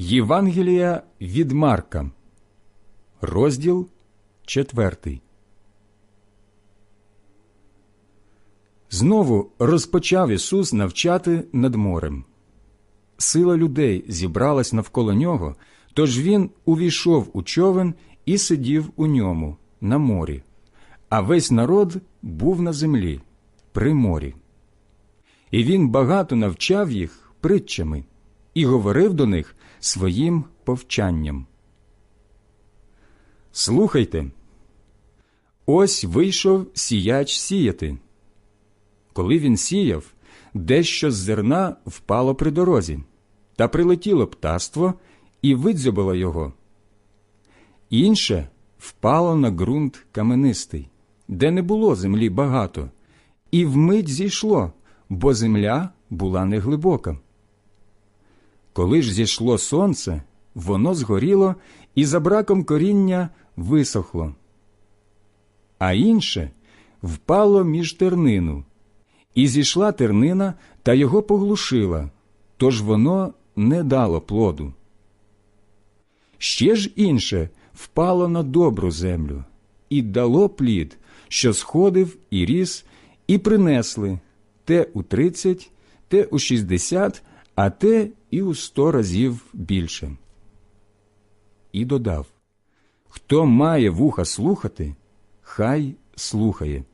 Євангелія від Марка, розділ четвертий. Знову розпочав Ісус навчати над морем. Сила людей зібралась навколо нього, тож він увійшов у човен і сидів у ньому на морі, а весь народ був на землі, при морі. І він багато навчав їх притчами і говорив до них своїм повчанням. Слухайте, ось вийшов сіяч сіяти. Коли він сіяв, дещо з зерна впало при дорозі, та прилетіло птаство і видзьобило його. Інше впало на ґрунт каменистий, де не було землі багато, і вмить зійшло, бо земля була неглибока. Коли ж зійшло сонце, воно згоріло і за браком коріння висохло. А інше впало між тернину, і зійшла тернина та його поглушила, тож воно не дало плоду. Ще ж інше впало на добру землю і дало плід, що сходив і ріс, і принесли те у тридцять, те у шістдесят, а те і у сто разів більше. І додав Хто має вуха слухати, хай слухає.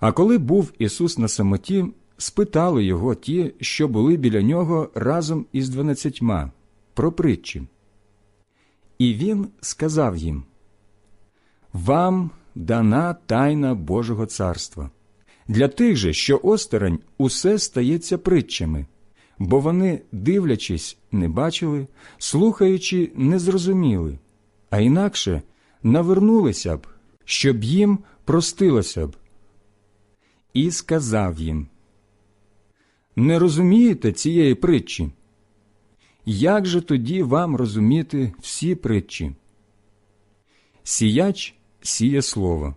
А коли був Ісус на самоті, спитали його ті, що були біля нього разом із дванадцятьма, про притчі. І він сказав їм Вам дана тайна Божого царства. Для тих же, що осторонь, усе стається притчами, бо вони, дивлячись, не бачили, слухаючи, не зрозуміли, а інакше навернулися б, щоб їм простилося б. І сказав їм Не розумієте цієї притчі? Як же тоді вам розуміти всі притчі? Сіяч сіє слово.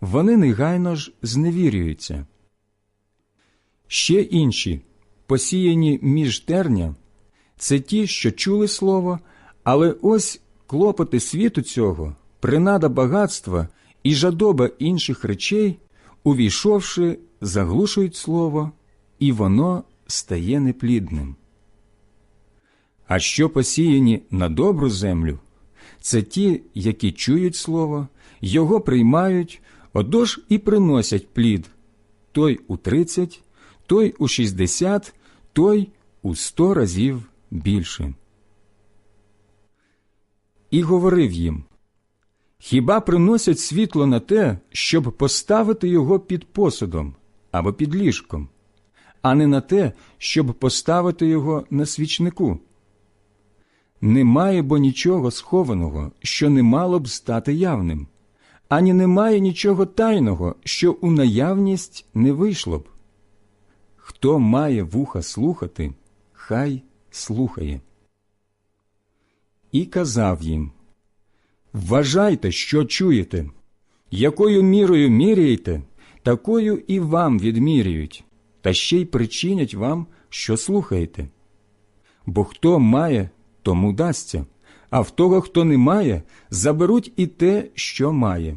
вони негайно ж зневірюються. Ще інші, посіяні між терня, це ті, що чули слово, але ось клопоти світу цього, принада багатства і жадоба інших речей, увійшовши, заглушують слово, і воно стає неплідним. А що посіяні на добру землю, це ті, які чують слово, його приймають, Отож і приносять плід той у тридцять, той у шістдесят, той у сто разів більше. І говорив їм Хіба приносять світло на те, щоб поставити його під посудом або під ліжком, а не на те, щоб поставити його на свічнику? Немає бо нічого схованого, що не мало б стати явним ані немає нічого тайного, що у наявність не вийшло б. Хто має вуха слухати, хай слухає. І казав їм Вважайте, що чуєте, якою мірою міряєте, такою і вам відмірюють, та ще й причинять вам, що слухаєте. Бо хто має, тому дасться а в того, хто не має, заберуть і те, що має.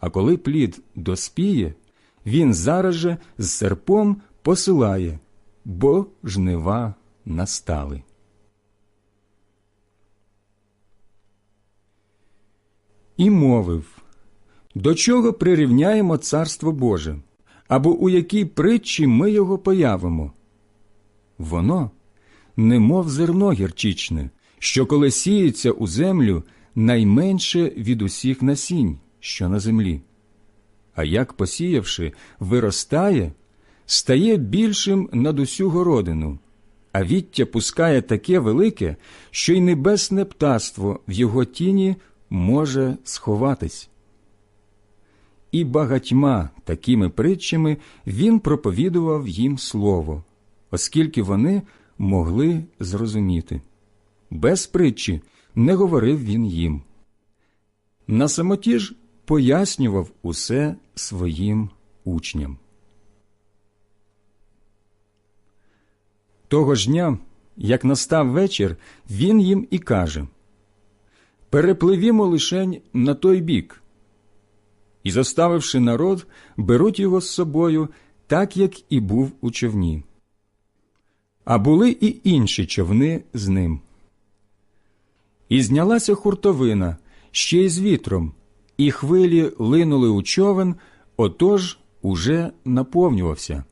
А коли плід доспіє, він зараз же з серпом посилає, бо жнива настали. І мовив, до чого прирівняємо Царство Боже, або у якій притчі ми його появимо? Воно, немов зерно гірчичне, що коли сіється у землю найменше від усіх насінь, що на землі. А як посіявши, виростає, стає більшим над усю городину, а віття пускає таке велике, що й небесне птаство в його тіні може сховатись. І багатьма такими притчами він проповідував їм слово, оскільки вони могли зрозуміти. Без притчі не говорив він їм. На самоті ж пояснював усе своїм учням. Того ж дня, як настав вечір, він їм і каже Перепливімо лишень на той бік. І, заставивши народ, беруть його з собою, так як і був у човні. А були і інші човни з ним. І знялася хуртовина ще й з вітром, і хвилі линули у човен, отож уже наповнювався.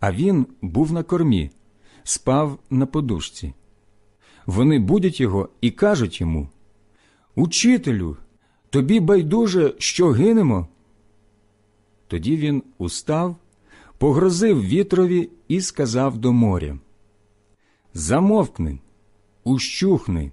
А він був на кормі, спав на подушці. Вони будять його і кажуть йому Учителю, тобі байдуже, що гинемо. Тоді він устав, погрозив вітрові і сказав до моря Замовкни, ущухни.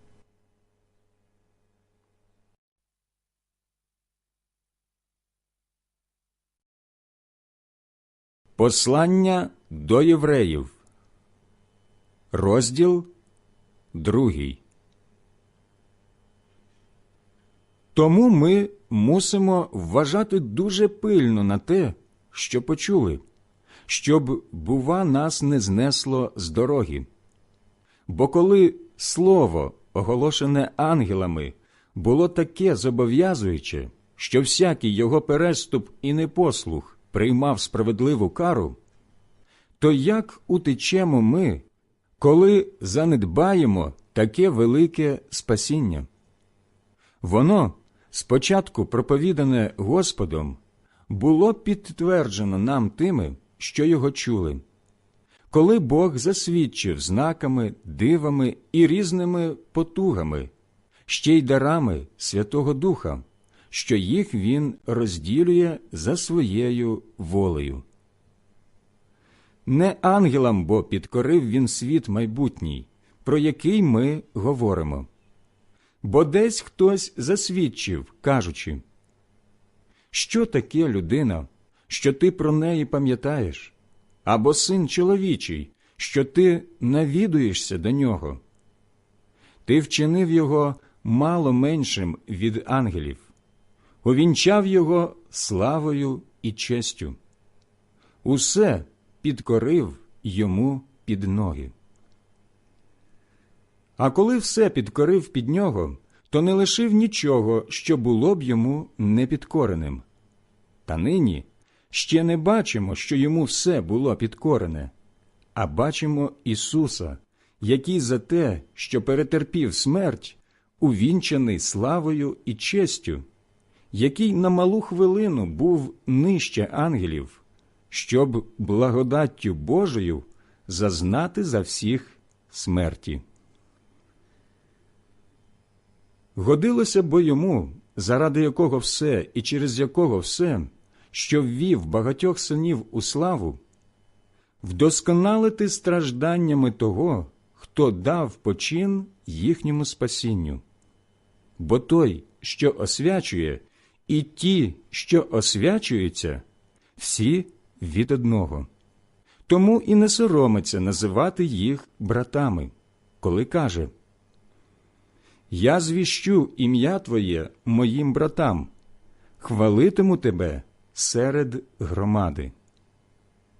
Послання до євреїв, розділ другий. Тому ми мусимо вважати дуже пильно на те, що почули, щоб, бува, нас не знесло з дороги. Бо коли слово, оголошене ангелами, було таке зобов'язуюче, що всякий його переступ і непослух приймав справедливу кару, то як утечемо ми, коли занедбаємо таке велике спасіння? Воно, спочатку проповідане Господом, було підтверджено нам тими, що його чули. Коли Бог засвідчив знаками, дивами і різними потугами, ще й дарами Святого Духа, що їх він розділює за своєю волею. Не ангелам бо підкорив він світ майбутній, про який ми говоримо. Бо десь хтось засвідчив, кажучи, що таке людина, що ти про неї пам'ятаєш, або син чоловічий, що ти навідуєшся до нього. Ти вчинив його мало меншим від ангелів увінчав його славою і честю. Усе підкорив йому під ноги. А коли все підкорив під нього, то не лишив нічого, що було б йому непідкореним. Та нині ще не бачимо, що йому все було підкорене, а бачимо Ісуса, який за те, що перетерпів смерть, увінчаний славою і честю який на малу хвилину був нижче ангелів, щоб благодаттю Божою зазнати за всіх смерті. Годилося бо йому, заради якого все і через якого все, що ввів багатьох синів у славу, вдосконалити стражданнями того, хто дав почин їхньому спасінню. Бо той, що освячує, і ті, що освячуються, всі від одного. Тому і не соромиться називати їх братами. коли каже Я звіщу ім'я Твоє моїм братам, хвалитиму тебе серед громади.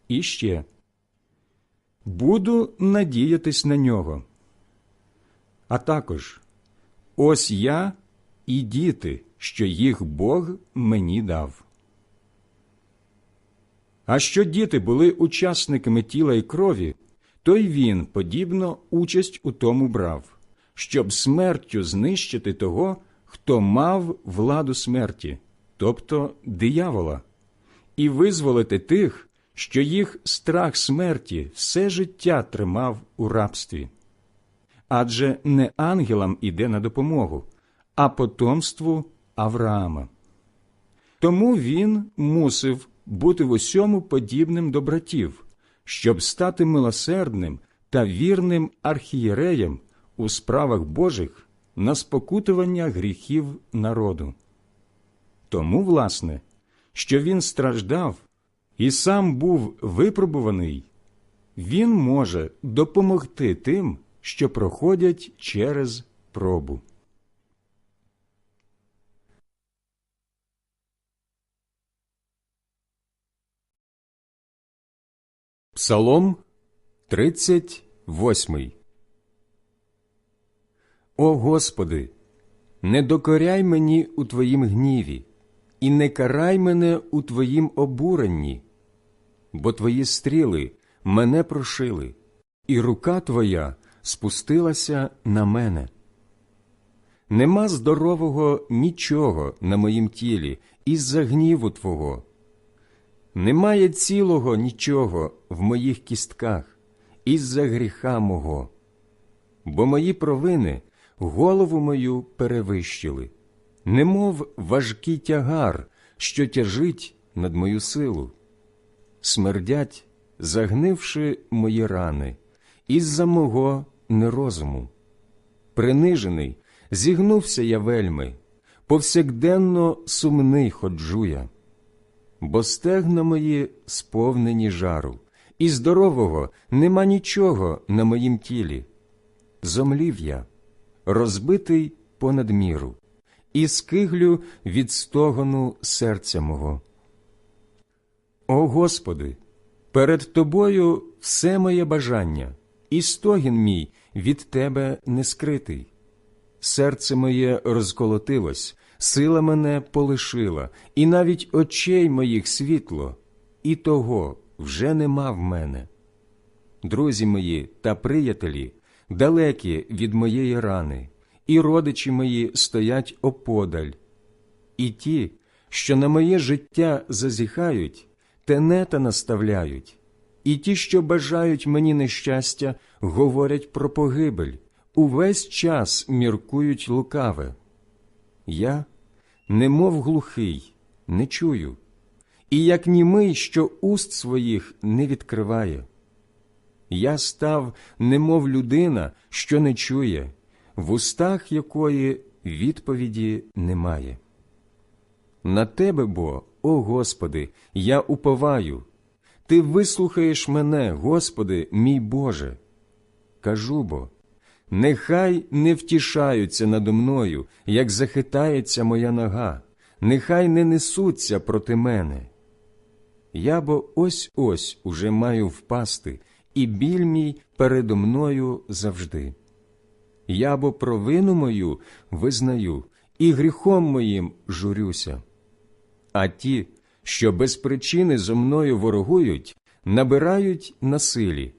І ще буду надіятись на нього. А також ось я і діти, що їх Бог мені дав. А що діти були учасниками тіла і крові, то й він, подібно, участь у тому брав, щоб смертю знищити того, хто мав владу смерті, тобто диявола, і визволити тих, що їх страх смерті все життя тримав у рабстві. Адже не ангелам іде на допомогу, а потомству Авраама. Тому він мусив бути в усьому подібним до братів, щоб стати милосердним та вірним архієреєм у справах Божих на спокутування гріхів народу. Тому, власне, що він страждав і сам був випробуваний, він може допомогти тим, що проходять через пробу. Псалом 38 О Господи, не докоряй мені у Твоїм гніві, і не карай мене у Твоїм обуренні, бо Твої стріли мене прошили, і рука Твоя спустилася на мене. Нема здорового нічого на моїм тілі із-за гніву Твого. Немає цілого нічого в моїх кістках із-за гріха мого, бо мої провини голову мою перевищили, немов важкий тягар, що тяжить над мою силу. Смердять, загнивши мої рани, із-за мого нерозуму. Принижений, зігнувся я вельми, повсякденно сумний ходжу я бо стегна мої сповнені жару, і здорового нема нічого на моїм тілі. Зомлів я, розбитий понад міру, і скиглю від стогону серця мого. О Господи, перед Тобою все моє бажання, і стогін мій від Тебе не скритий. Серце моє розколотилось, сила мене полишила, і навіть очей моїх світло, і того вже нема в мене. Друзі мої та приятелі далекі від моєї рани, і родичі мої стоять оподаль. І ті, що на моє життя зазіхають, тенета наставляють, і ті, що бажають мені нещастя, говорять про погибель, увесь час міркують лукаве. Я немов глухий, не чую, і як німий, що уст своїх не відкриває. Я став, немов людина, що не чує, в устах якої відповіді немає. На тебе бо, о Господи, я уповаю, Ти вислухаєш мене, Господи, мій Боже. Кажу бо, Нехай не втішаються надо мною, як захитається моя нога, нехай не несуться проти мене. Я бо ось ось уже маю впасти, і біль мій передо мною завжди. Я бо провину мою визнаю, і гріхом моїм журюся. А ті, що без причини зо мною ворогують, набирають насилі.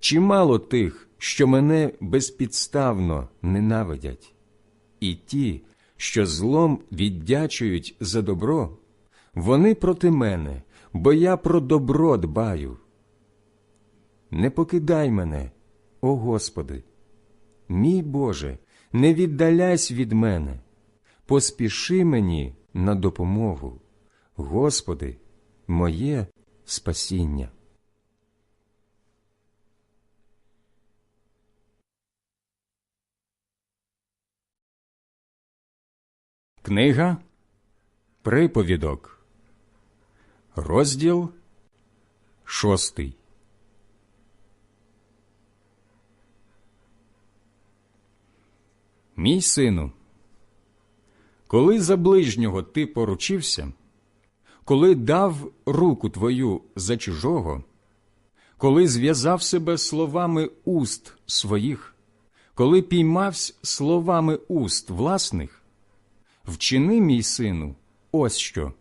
Чимало тих, що мене безпідставно ненавидять, і ті, що злом віддячують за добро, вони проти мене, бо я про добро дбаю. Не покидай мене, о Господи, мій Боже, не віддаляйся від мене, поспіши мені на допомогу, Господи, моє спасіння. Книга Приповідок, розділ шостий. Мій сину, коли за ближнього ти поручився, коли дав руку твою за чужого, коли зв'язав себе словами уст своїх, коли піймавсь словами уст власних, вчини, мій сину, ось що,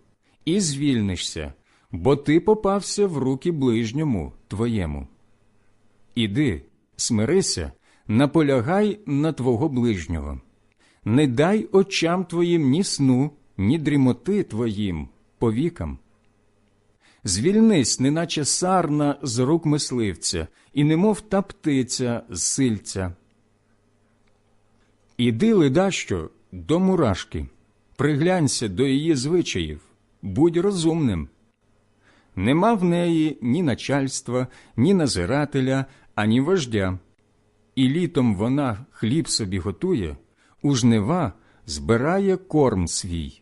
і звільнишся, бо ти попався в руки ближньому твоєму. Іди, смирися, наполягай на твого ближнього. Не дай очам твоїм ні сну, ні дрімоти твоїм повікам. Звільнись, неначе сарна з рук мисливця, і немов та птиця з сильця. Іди, ледащо, до мурашки, приглянься до її звичаїв, будь розумним. Нема в неї ні начальства, ні назирателя, ані вождя. І літом вона хліб собі готує, у жнива збирає корм свій.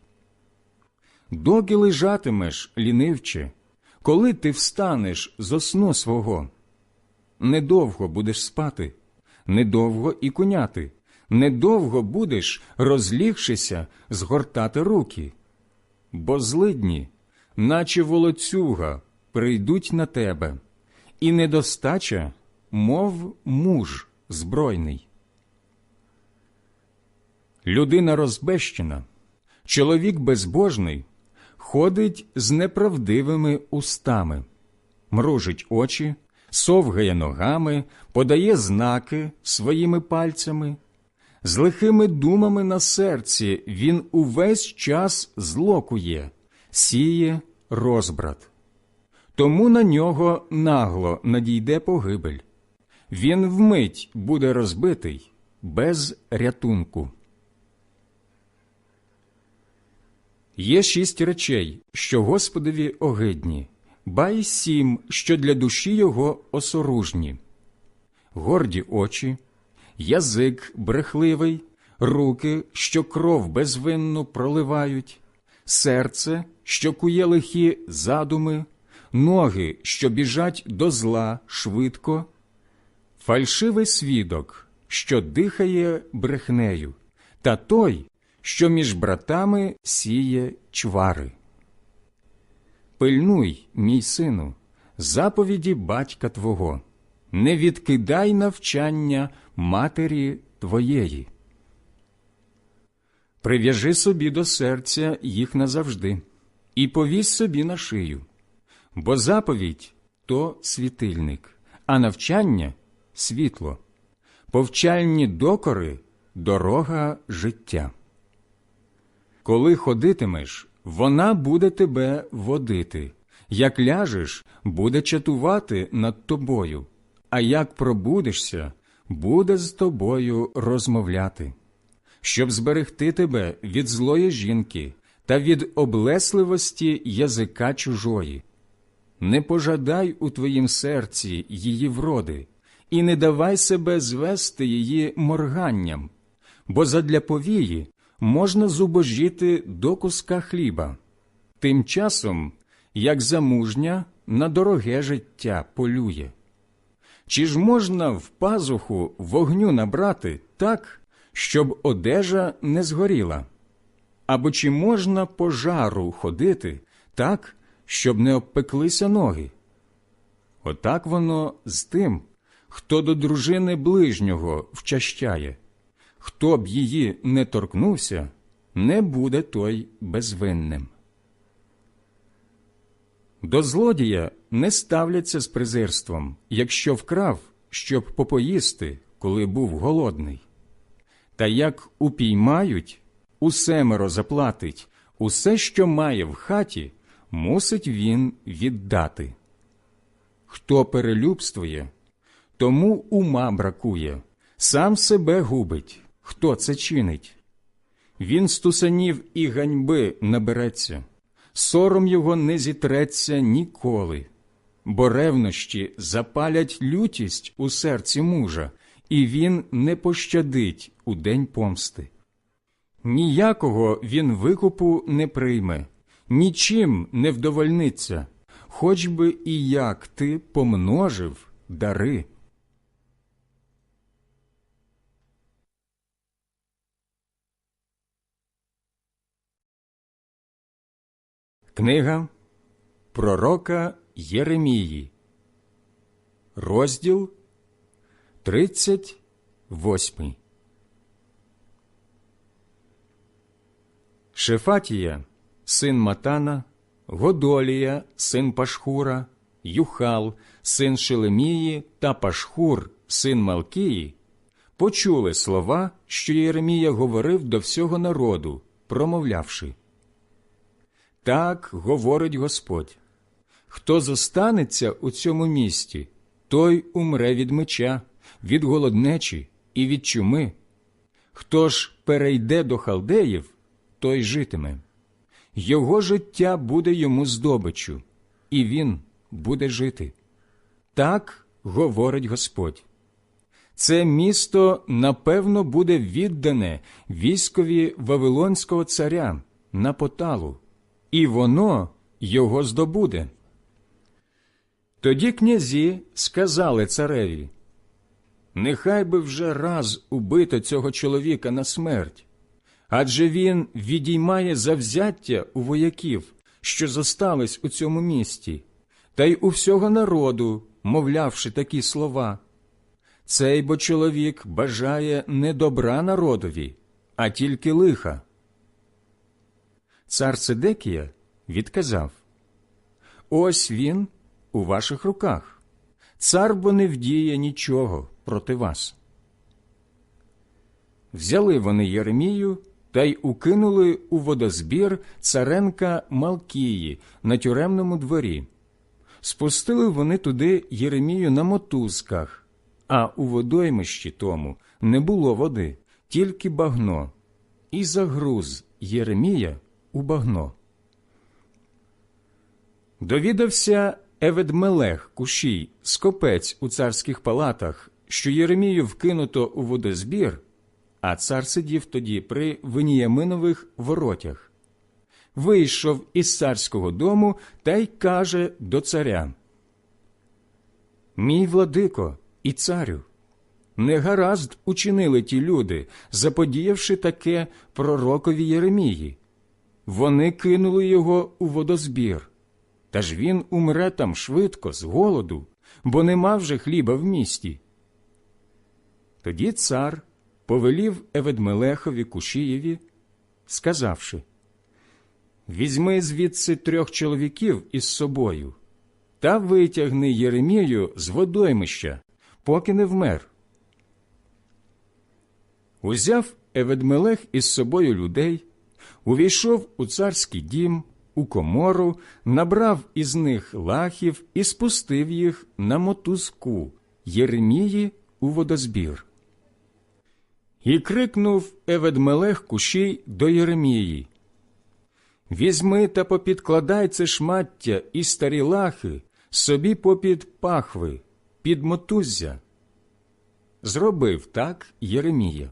Доки лежатимеш, лінивче, коли ти встанеш з сну свого, недовго будеш спати, недовго і куняти, недовго будеш, розлігшися, згортати руки, бо злидні, наче волоцюга, прийдуть на тебе, і недостача, мов муж збройний. Людина розбещена, чоловік безбожний ходить з неправдивими устами, мружить очі, совгає ногами, подає знаки своїми пальцями. З лихими думами на серці він увесь час злокує, сіє розбрат. Тому на нього нагло надійде погибель. Він вмить буде розбитий без рятунку. Є шість речей, що Господові огидні, ба й сім, що для душі його осоружні горді очі, язик брехливий, руки, що кров безвинну проливають, серце, що кує лихі задуми, ноги, що біжать до зла швидко, фальшивий свідок, що дихає брехнею, та той, що між братами сіє чвари. Пильнуй, мій сину, заповіді батька твого, не відкидай навчання матері твоєї. Прив'яжи собі до серця їх назавжди, і повісь собі на шию, бо заповідь то світильник, а навчання світло, повчальні докори дорога життя. Коли ходитимеш, вона буде тебе водити, як ляжеш, буде чатувати над тобою, а як пробудешся, буде з тобою розмовляти, щоб зберегти тебе від злої жінки та від облесливості язика чужої. Не пожадай у твоїм серці її вроди, і не давай себе звести її морганням, бо задля повії можна зубожіти до куска хліба, тим часом, як замужня на дороге життя полює. Чи ж можна в пазуху вогню набрати так, щоб одежа не згоріла? Або чи можна по жару ходити так, щоб не обпеклися ноги? Отак воно з тим, хто до дружини ближнього вчащає. Хто б її не торкнувся, не буде той безвинним. До злодія не ставляться з презирством, якщо вкрав, щоб попоїсти, коли був голодний. Та як упіймають, усемеро заплатить, усе, що має в хаті, мусить він віддати. Хто перелюбствує, тому ума бракує, сам себе губить хто це чинить. Він стусанів і ганьби набереться, сором його не зітреться ніколи, бо ревнощі запалять лютість у серці мужа, і він не пощадить у день помсти. Ніякого він викупу не прийме, нічим не вдовольниться, хоч би і як ти помножив дари. Книга Пророка Єремії, розділ 38. Шефатія, син Матана, Годолія, син Пашхура, Юхал, син Шелемії та Пашхур, син Малкії, почули слова, що Єремія говорив до всього народу, промовлявши. Так говорить Господь. Хто зостанеться у цьому місті, той умре від меча, від голоднечі і від чуми. Хто ж перейде до халдеїв, той житиме. Його життя буде йому здобичу, і він буде жити. Так говорить Господь. Це місто напевно буде віддане військові Вавилонського царя на поталу, і воно його здобуде. Тоді князі сказали цареві Нехай би вже раз убито цього чоловіка на смерть, адже він відіймає завзяття у вояків, що зостались у цьому місті, та й у всього народу, мовлявши такі слова. Цей бо чоловік бажає не добра народові, а тільки лиха. Цар Сидекія відказав Ось він у ваших руках. Цар бо не вдіє нічого проти вас. Взяли вони Єремію та й укинули у водозбір царенка Малкії на тюремному дворі. Спустили вони туди Єремію на мотузках, а у водоймищі тому не було води, тільки багно, і загруз Єремія у багно. Довідався Еведмелех Кушій, скопець у царських палатах, що Єремію вкинуто у водозбір, а цар сидів тоді при Веніяминових воротях. Вийшов із царського дому та й каже до царя Мій владико і царю, негаразд учинили ті люди, заподіявши таке пророкові Єремії. Вони кинули його у водозбір. Та ж він умре там швидко, з голоду, бо нема вже хліба в місті. Тоді цар повелів Еведмелехові Кушієві, сказавши Візьми звідси трьох чоловіків із собою та витягни Єремію з водоймища, поки не вмер. Узяв Еведмелех із собою людей, увійшов у царський дім у комору, набрав із них лахів і спустив їх на мотузку Єремії у водозбір. І крикнув Еведмелех кушій до Єремії Візьми та попідкладай це шмаття і старі лахи собі попід пахви, під мотуззя. Зробив так Єремія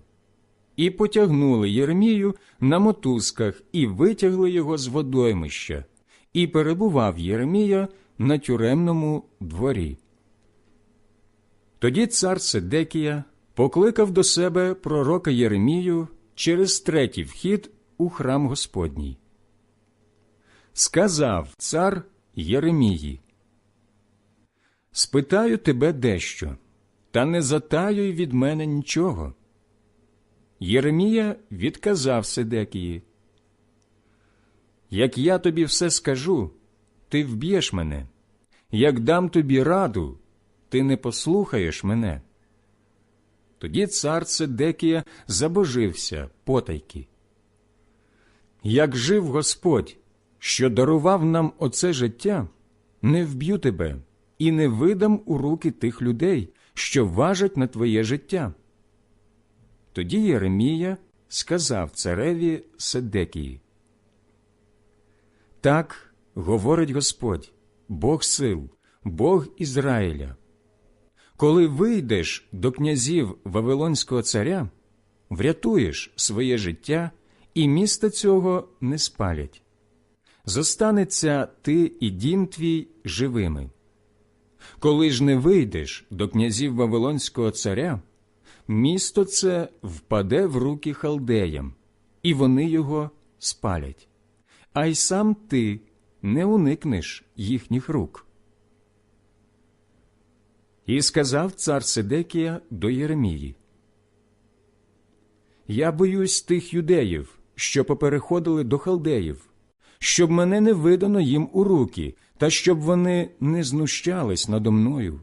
і потягнули Єремію на мотузках і витягли його з водоймища, і перебував Єремія на тюремному дворі. Тоді цар Седекія покликав до себе пророка Єремію через третій вхід у храм Господній. Сказав цар Єремії, Спитаю тебе дещо, та не затаюй від мене нічого. Єремія відказав Седекії. Як я тобі все скажу, ти вб'єш мене, як дам тобі раду, ти не послухаєш мене. Тоді цар Седекія забожився потайки. Як жив Господь, що дарував нам оце життя, не вб'ю тебе і не видам у руки тих людей, що важать на твоє життя. Тоді Єремія сказав цареві Седекії. Так говорить Господь, Бог сил, Бог Ізраїля. Коли вийдеш до князів Вавилонського царя, врятуєш своє життя, і міста цього не спалять. Зостанеться ти і дім твій живими. Коли ж не вийдеш до князів Вавилонського царя, місто це впаде в руки халдеям, і вони його спалять. А й сам ти не уникнеш їхніх рук. І сказав цар Сидекія до Єремії, Я боюсь тих юдеїв, що попереходили до халдеїв, щоб мене не видано їм у руки, та щоб вони не знущались надо мною.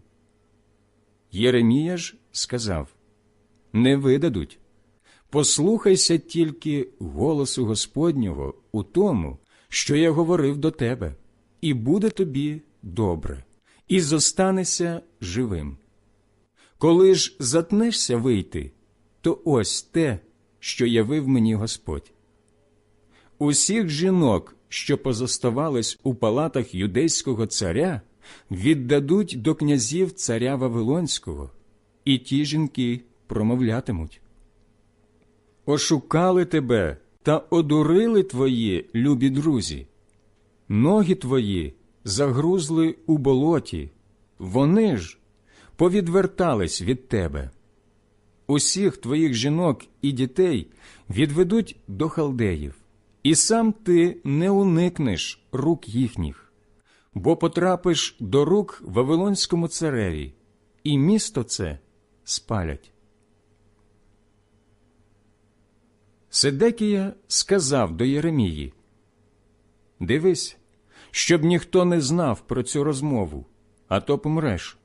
Єремія ж сказав Не видадуть. Послухайся тільки голосу Господнього у тому, що я говорив до тебе, і буде тобі добре, і зостанешся живим. Коли ж затнешся вийти, то ось те, що явив мені Господь. Усіх жінок, що позоставались у палатах юдейського царя, віддадуть до князів царя Вавилонського, і ті жінки промовлятимуть. Ошукали тебе та одурили твої любі друзі. Ноги твої загрузли у болоті, вони ж повідвертались від тебе. Усіх твоїх жінок і дітей відведуть до халдеїв, і сам ти не уникнеш рук їхніх, бо потрапиш до рук Вавилонському цареві, і місто це спалять. Седекія сказав до Єремії Дивись, щоб ніхто не знав про цю розмову, а то помреш.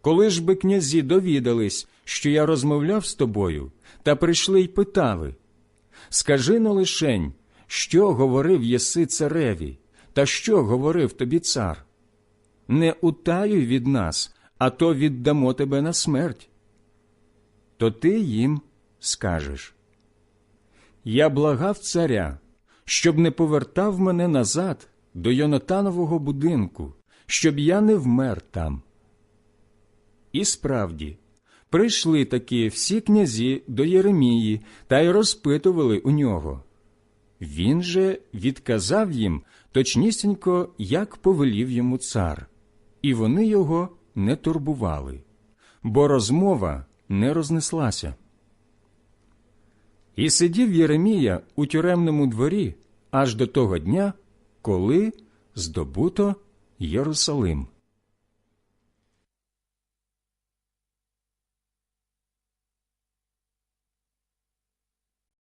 Коли ж би князі довідались, що я розмовляв з тобою, та прийшли й питали Скажи но лишень, що говорив єси цареві, та що говорив тобі цар? Не утаюй від нас, а то віддамо тебе на смерть. То ти їм скажеш Я благав царя, щоб не повертав мене назад до Йонатанового будинку, щоб я не вмер там. І справді, прийшли таки всі князі до Єремії та й розпитували у нього. Він же відказав їм точнісінько, як повелів йому цар, і вони його не турбували, бо розмова не рознеслася. І сидів Єремія у тюремному дворі аж до того дня, коли здобуто Єрусалим.